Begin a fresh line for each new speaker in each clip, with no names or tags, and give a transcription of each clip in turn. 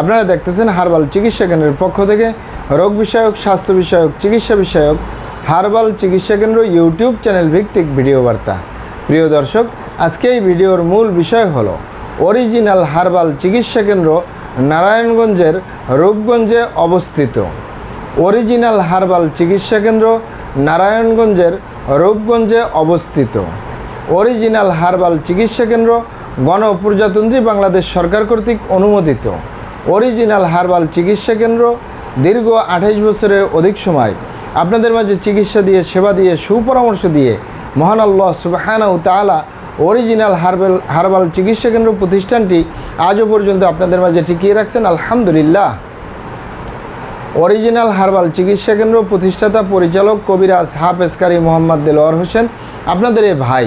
আপনারা দেখতেছেন হারবাল চিকিৎসা কেন্দ্রের পক্ষ থেকে রোগ বিষয়ক, স্বাস্থ্য বিষয়ক, চিকিৎসা বিষয়ক, হারবাল চিকিৎসা কেন্দ্র ইউটিউব চ্যানেল ভিত্তিক ভিডিও বার্তা। প্রিয় দর্শক, আজকে এই ভিডিওর মূল বিষয় হলো, অরিজিনাল হারবাল চিকিৎসা কেন্দ্র নারায়ণগঞ্জের রূপগঞ্জে অবস্থিত। অরিজিনাল হারবাল চিকিৎসা কেন্দ্র নারায়ণগঞ্জের রূপগঞ্জে অবস্থিত। অরিজিনাল হারবাল চিকিৎসা কেন্দ্র গণপ্রজাতন্ত্রী বাংলাদেশ সরকার কর্তৃক অনুমোদিত। অরিজিনাল হারবাল চিকিৎসা কেন্দ্র, দীর্ঘ আঠাইশ বছরের অধিক সময়। আপনাদের মাঝে চিকিৎসা দিয়ে, সেবা দিয়ে, সুপরামর্শ দিয়ে মহান আল্লাহ সুবাহানা তালা অরিজিনাল হারবাল হারবাল চিকিৎসা কেন্দ্র প্রতিষ্ঠানটি আজও পর্যন্ত আপনাদের মাঝে টিকিয়ে রাখছেন। আলহামদুলিল্লাহ। অরিজিনাল হারবাল চিকিৎসা কেন্দ্র প্রতিষ্ঠাতা পরিচালক কবিরাজ হাফেজকারী মোহাম্মদ দেলোয়ার হোসেন, আপনাদের এ ভাই।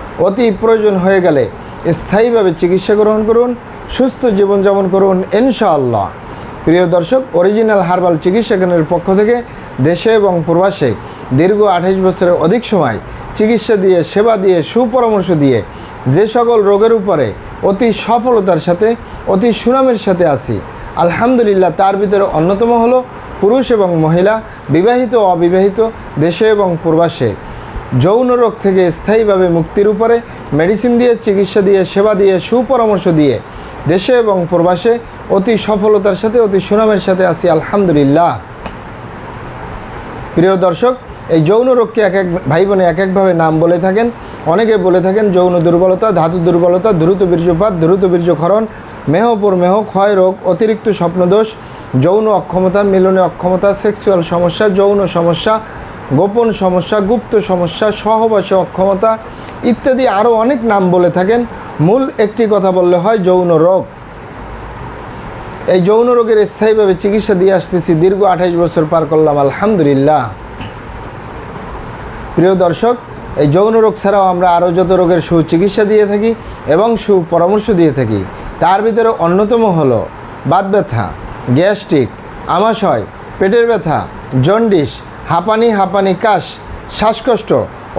অতি প্রয়োজন হয়ে গেলে স্থায়ীভাবে চিকিৎসা গ্রহণ করুন, সুস্থ জীবনযাপন করুন, ইনশাআল্লাহ। প্রিয় দর্শক, অরিজিনাল হার্বাল চিকিৎসা কেন্দ্রের পক্ষ থেকে দেশে এবং প্রবাসে দীর্ঘ আঠাইশ বছরের অধিক সময় চিকিৎসা দিয়ে, সেবা দিয়ে, সুপরামর্শ দিয়ে যে সকল রোগের উপরে অতি সফলতার সাথে, অতি সুনামের সাথে আছি। আলহামদুলিল্লাহ, তার ভিতরে অন্যতম হলো পুরুষ এবং মহিলা, বিবাহিত অবিবাহিত, দেশে এবং প্রবাসে। যৌন রোগ থেকে স্থায়ীভাবে মুক্তির উপরে মেডিসিন দিয়ে, চিকিৎসা দিয়ে, সেবা দিয়ে, সুপরামর্শ দিয়ে দেশে এবং প্রবাসে অতি সফলতার সাথে, অতি সুনামের সাথে আছি, আলহামদুলিল্লাহ। প্রিয় দর্শক, এই যৌন রোগকে এক এক ভাই বোনে এক একভাবে নাম বলে থাকেন। অনেকে বলে থাকেন যৌন দুর্বলতা, ধাতু দুর্বলতা, দ্রুত বীর্যপাত, দ্রুত বীর্যক্ষরণ মেহপুর মেহ, ক্ষয় রোগ, অতিরিক্ত স্বপ্নদোষ, যৌন অক্ষমতা, মিলনে অক্ষমতা সেক্সুয়াল সমস্যা, যৌন সমস্যা গোপন সমস্যা, গুপ্ত সমস্যা, সহবাসে অক্ষমতা ইত্যাদি আরও অনেক নাম বলে থাকেন। মূল একটি কথা বললে হয় যৌন রোগ। এই যৌন রোগের স্থায়ীভাবে চিকিৎসা দিয়ে আসতেছি, দীর্ঘ আঠাইশ বছর পার করলাম, আলহামদুলিল্লাহ। প্রিয় দর্শক, এই যৌন রোগ ছাড়াও আমরা আরও যত রোগের সুচিকিৎসা দিয়ে থাকি এবং সুপরামর্শ দিয়ে থাকি, তার ভিতরে অন্যতম হলো বাত ব্যথা, গ্যাস্ট্রিক, আমাশয়, পেটের ব্যথা, জন্ডিস হাঁপানি হাঁপানি কাশ, শ্বাসকষ্ট,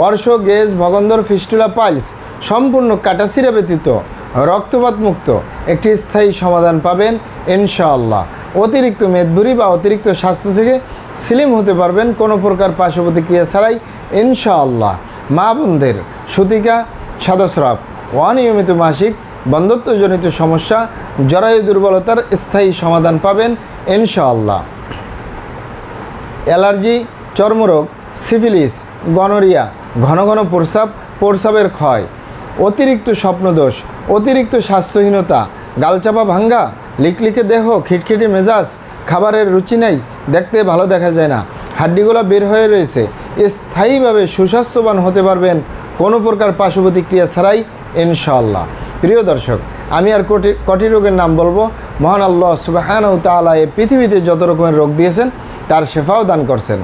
অর্শ, গ্যাস, ভগন্দর ফিস্টুলা পাইলস সম্পূর্ণ কাটাসিরা ব্যতীত, রক্তপাত মুক্ত। একটি স্থায়ী সমাধান পাবেন ইনশাআল্লাহ। অতিরিক্ত মেদভুরি বা অতিরিক্ত স্বাস্থ্য থেকে স্লিম হতে পারবেন কোনো প্রকার পার্শ্ব প্রতিক্রিয়া ছাড়াই ইনশাআল্লাহ। মা বোনদের সুতিকা, সাদস্রাব, অনিয়মিত মাসিক বন্ধত্বজনিত সমস্যা, জরায়ু দুর্বলতার স্থায়ী সমাধান পাবেন ইনশাআল্লাহ। অ্যালার্জি, চর্মরোগ, সিফিলিস, গনোরিয়া, ঘন ঘন প্রস্রাব, প্রস্রাবের ক্ষয়, অতিরিক্ত স্বপ্নদোষ, অতিরিক্ত স্বাস্থ্যহীনতা, গালচাপা ভাঙ্গা, লিকলিকে দেহ, খিটখিটে মেজাজ, খাবারের রুচি নেই, দেখতে ভালো দেখা যায় না, হাড্ডিগুলো বের হয়ে রয়েছে, স্থায়ীভাবে সুস্বাস্থ্যবান হতে পারবেন কোনো প্রকার পার্শ্ব প্রতিক্রিয়া ছাড়াই, ইনশাআল্লাহ। প্রিয় দর্শক, আমি আর কোটি কটি রোগের নাম বলব? মহান আল্লাহ সুবাহান তালা এ পৃথিবীতে যত রকমের রোগ দিয়েছেন তার শেফাও দান করছেন।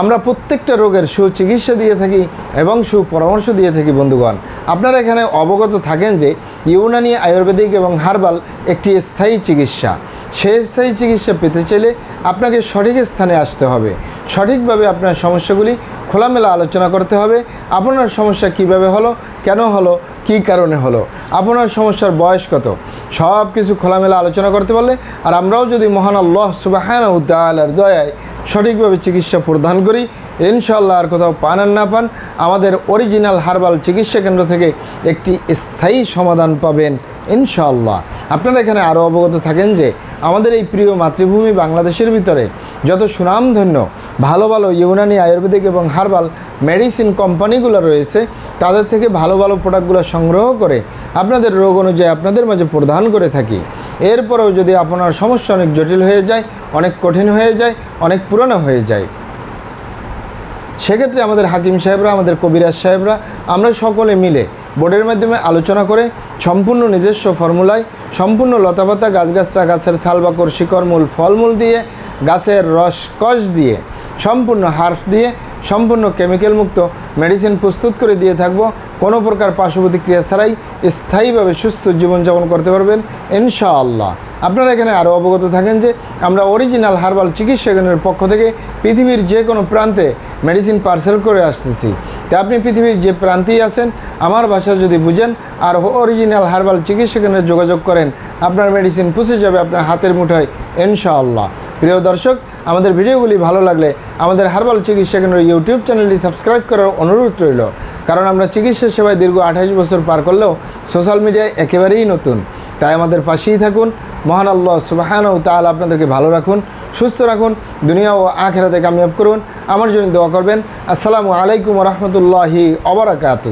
আমরা প্রত্যেকটা রোগের সুচিকিৎসা দিয়ে থাকি এবং সুপরামর্শ দিয়ে থাকি, বন্ধুগণ। আপনারা এখানে অবগত থাকেন যে ইউনানি আয়ুর্বেদিক এবং হার্বাল একটি স্থায়ী চিকিৎসা। সেই স্থায়ী চিকিৎসা পেতে চাইলে আপনাকে সঠিক স্থানে আসতে হবে। সঠিকভাবে আপনার সমস্যাগুলি খোলামেলা আলোচনা করতে হবে। আপনার সমস্যা কীভাবে হলো, কেন হলো, কী কারণে হলো, আপনার সমস্যার বয়স কত সব কিছু খোলামেলা আলোচনা করতে পারলে, আর আমরাও যদি মহান আল্লাহ সুবাহান উদ্দালার দয়ায় সঠিকভাবে চিকিৎসা প্রদান করি ইনশাল্লাহ আর কোথাও পান আর না পান, আমাদের অরিজিনাল হার্বাল চিকিৎসা কেন্দ্র থেকে একটি স্থায়ী সমাধান পাবেন ইনশাল্লাহ আপনারা এখানে আরও অবগত থাকেন যে, আমাদের এই প্রিয় মাতৃভূমি বাংলাদেশের ভিতরে যত সুনামধন্য, ভালো ভালো ইউনানি আয়ুর্বেদিক এবং হার্বাল মেডিসিন কোম্পানিগুলো রয়েছে তাদের থেকে ভালো ভালো প্রোডাক্টগুলো সংগ্রহ করে আপনাদের রোগ অনুযায়ী আপনাদের মাঝে প্রদান করে থাকি। এরপরেও যদি আপনার সমস্যা অনেক জটিল হয়ে যায়, অনেক কঠিন হয়ে যায়, অনেক পুরনো হয়ে যায়, সেক্ষেত্রে আমাদের হাকিম সাহেবরা, আমাদের কবিরাজ সাহেবরা, আমরা সকলে মিলে বোর্ডের মাধ্যমে আলোচনা করে সম্পূর্ণ নিজস্ব ফর্মুলায়, সম্পূর্ণ লতাপাতা গাছগাছরা গাছের ছালবাকর শিকড় মূল ফলমূল দিয়ে, গাছের রস, কষ দিয়ে, সম্পূর্ণ হার্ফ দিয়ে সম্পূর্ণ কেমিক্যাল মুক্ত মেডিসিন প্রস্তুত করে দিয়ে থাকব। কোনো প্রকার পার্শ্ব প্রতিক্রিয়া ছাড়াই স্থায়ীভাবে সুস্থ জীবনযাপন করতে পারবেন ইনশাআল্লাহ। আপনারা এখানে আরও অবগত থাকেন যে আমরা অরিজিনাল হার্বাল চিকিৎসা কেন্দ্রের পক্ষ থেকে পৃথিবীর যে কোনো প্রান্তে মেডিসিন পার্সেল করে আসতেছি। তা আপনি পৃথিবীর যে প্রান্তেই আছেন, আমার ভাষা যদি বুঝেন আর অরিজিনাল হার্বাল চিকিৎসা কেন্দ্রে যোগাযোগ করেন, আপনার মেডিসিন পুষে যাবে আপনার হাতের মুঠোয় ইনশাআল্লাহ। প্রিয় দর্শক, আমাদের ভিডিওগুলি ভালো লাগলে আমাদের হার্বাল চিকিৎসা কেন্দ্র ইউটিউব চ্যানেলটি সাবস্ক্রাইব করার অনুরোধ রইল। কারণ আমরা চিকিৎসা সেবায় দীর্ঘ আঠাশ বছর পার করলেও সোশ্যাল মিডিয়ায় একেবারেই নতুন। তাই আমাদের পাশেই থাকুন। মহান আল্লাহ সুবাহান ও তাল আপনাদেরকে ভালো রাখুন, সুস্থ রাখুন, দুনিয়া ও আখেরাতে কামিয়াব করুন। আমার জন্য দোয়া করবেন। আসসালামু আলাইকুম রহমতুল্লাহি অবরাকাতু